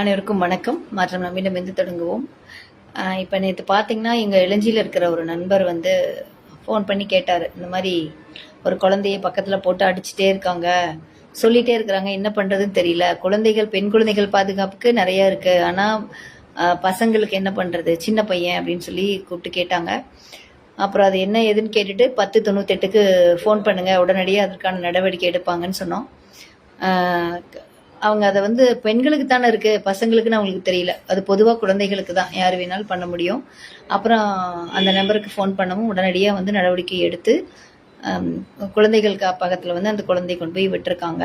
அனைவருக்கும் வணக்கம். மாற்றம் நம்மிடம் இருந்து தொடங்குவோம். இப்போ நேற்று பார்த்தீங்கன்னா எங்கள் இளஞ்சியில் இருக்கிற ஒரு நண்பர் வந்து ஃபோன் பண்ணி கேட்டார். இந்த மாதிரி ஒரு குழந்தைய பக்கத்தில் போட்டு அடிச்சுட்டே இருக்காங்க. சொல்லிகிட்டே இருக்கிறாங்க. என்ன பண்ணுறதுன்னு தெரியல. குழந்தைகள் பெண் குழந்தைகள் பாதுகாப்புக்கு நிறைய இருக்குது ஆனால் பசங்களுக்கு என்ன பண்ணுறது சின்ன பையன் அப்படின்னு சொல்லி கூப்பிட்டு கேட்டாங்க. அப்புறம் அது என்ன ஏதுன்னு கேட்டுட்டு பத்து தொண்ணூத்தெட்டுக்கு ஃபோன் பண்ணுங்கள் உடனடியாக அதற்கான நடவடிக்கை எடுப்பாங்கன்னு சொன்னோம். அவங்க அதை வந்து பெண்களுக்கு தானே இருக்கு பசங்களுக்குன்னு அவங்களுக்கு தெரியல. அது பொதுவாக குழந்தைகளுக்கு தான். யார் வேணாலும் பண்ண முடியும். அப்புறம் அந்த நம்பருக்கு ஃபோன் பண்ணவும் உடனடியாக வந்து நடவடிக்கை எடுத்து குழந்தைகள் காப்பகத்தில் வந்து அந்த குழந்தைய கொண்டு போய் விட்டுருக்காங்க.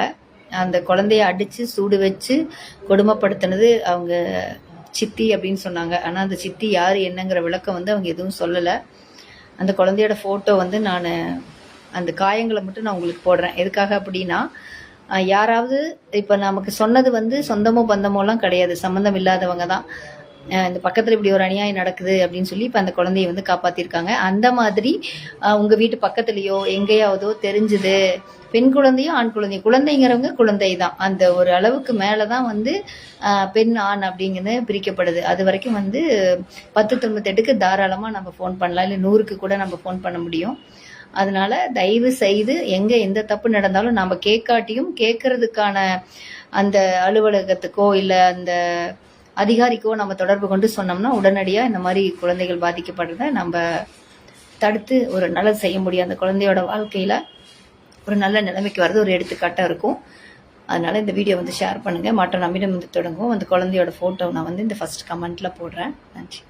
அந்த குழந்தைய அடித்து சூடு வச்சு கொடுமைப்படுத்தினது அவங்க சித்தி அப்படின்னு சொன்னாங்க. ஆனால் அந்த சித்தி யார் என்னங்கிற விளக்கம் வந்து அவங்க எதுவும் சொல்லலை. அந்த குழந்தையோட ஃபோட்டோ வந்து நான் அந்த காயங்களை மட்டும் நான் உங்களுக்கு போடுறேன். எதுக்காக அப்படின்னா யாராவது இப்போ நமக்கு சொன்னது வந்து சொந்தமோ பந்தமோலாம் கிடையாது. சம்மந்தம் இல்லாதவங்க தான். இந்த பக்கத்தில் இப்படி ஒரு அநியாயம் நடக்குது அப்படின்னு சொல்லி இப்போ அந்த குழந்தைய வந்து காப்பாற்றிருக்காங்க அந்த மாதிரி உங்கள் வீட்டு பக்கத்துலேயோ எங்கேயாவதோ தெரிஞ்சுது. பெண் குழந்தையும் ஆண் குழந்தையும் குழந்தைங்கிறவங்க குழந்தை தான். அந்த ஒரு அளவுக்கு மேலே தான் வந்து பெண் ஆண் அப்படிங்கிறது பிரிக்கப்படுது. அது வரைக்கும் வந்து பத்து தொண்ணூத்தெட்டுக்கு தாராளமாக நம்ம ஃபோன் பண்ணலாம். இல்லை நூறுக்கு கூட நம்ம ஃபோன் பண்ண முடியும். அதனால தயவு செய்து எங்க எந்த தப்பு நடந்தாலும் நம்ம கேட்காட்டியும் கேட்கறதுக்கான அந்த அலுவலகத்துக்கோ இல்லை அந்த அதிகாரிக்கோ நம்ம தொடர்பு கொண்டு சொன்னோம்னா உடனடியாக இந்த மாதிரி குழந்தைகள் பாதிக்கப்படுறத நம்ம தடுத்து ஒரு நல்லது செய்ய முடியும். அந்த குழந்தையோட வாழ்க்கையில ஒரு நல்ல நிலைமைக்கு வர்றது ஒரு எடுத்துக்காட்டாக இருக்கும். அதனால இந்த வீடியோ வந்து ஷேர் பண்ணுங்க. மற்ற நம்மிடம் வந்து தொடங்கும் அந்த குழந்தையோட ஃபோட்டோ நான் வந்து இந்த ஃபர்ஸ்ட் கமெண்ட்ல போடுறேன். நன்றி.